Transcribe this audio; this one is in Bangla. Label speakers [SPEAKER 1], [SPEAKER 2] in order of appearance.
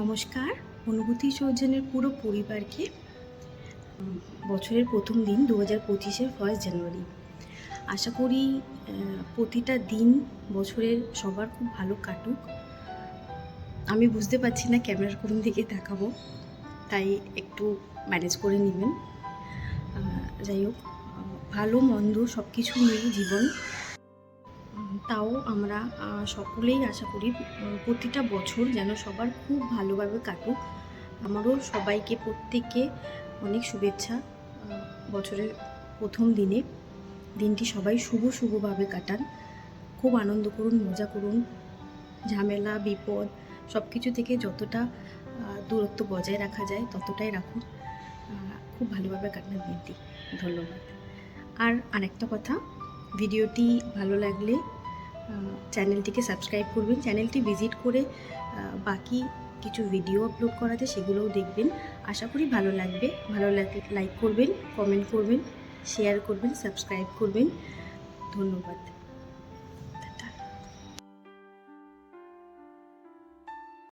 [SPEAKER 1] নমস্কার। অনুভূতি সৌজন্যের পুরো পরিবারকে বছরের প্রথম দিন দু হাজার পঁচিশের ফার্স্ট জানুয়ারি আশা করি প্রতিটা দিন বছরের সবার খুব ভালো কাটুক। আমি বুঝতে পারছি না ক্যামেরার কোন দিকে দেখাবো তাই একটু ম্যানেজ করে নেবেন। যাই হোক, ভালো, মন্দ সব কিছু নিয়েই জীবন তাও আমরা সকলেই আশা করি প্রতিটা বছর যেন সবার খুব ভালোভাবে কাটুক। আমারও সবাইকে প্রত্যেককে অনেক শুভেচ্ছা বছরের প্রথম দিনে। দিনটি সবাই শুভ শুভভাবে কাটান। খুব আনন্দ করুন, মজা করুন। ঝামেলা, বিপদ সব কিছু থেকে যতটা দূরত্ব বজায় রাখা যায়, ততটাই রাখুন। খুব ভালোভাবে কাটান দিনটি। ধন্যবাদ। আর আরেকটা কথা, ভিডিওটি ভালো লাগলে চ্যানেলটিকে সাবস্ক্রাইব করবেন। চ্যানেলটি ভিজিট করে বাকি কিছু ভিডিও আপলোড করা আছে সেগুলোও দেখবেন। আশা করি ভালো লাগবে। ভালো লাগলে লাইক করবেন, কমেন্ট করবেন, শেয়ার করবেন, সাবস্ক্রাইব করবেন। ধন্যবাদ।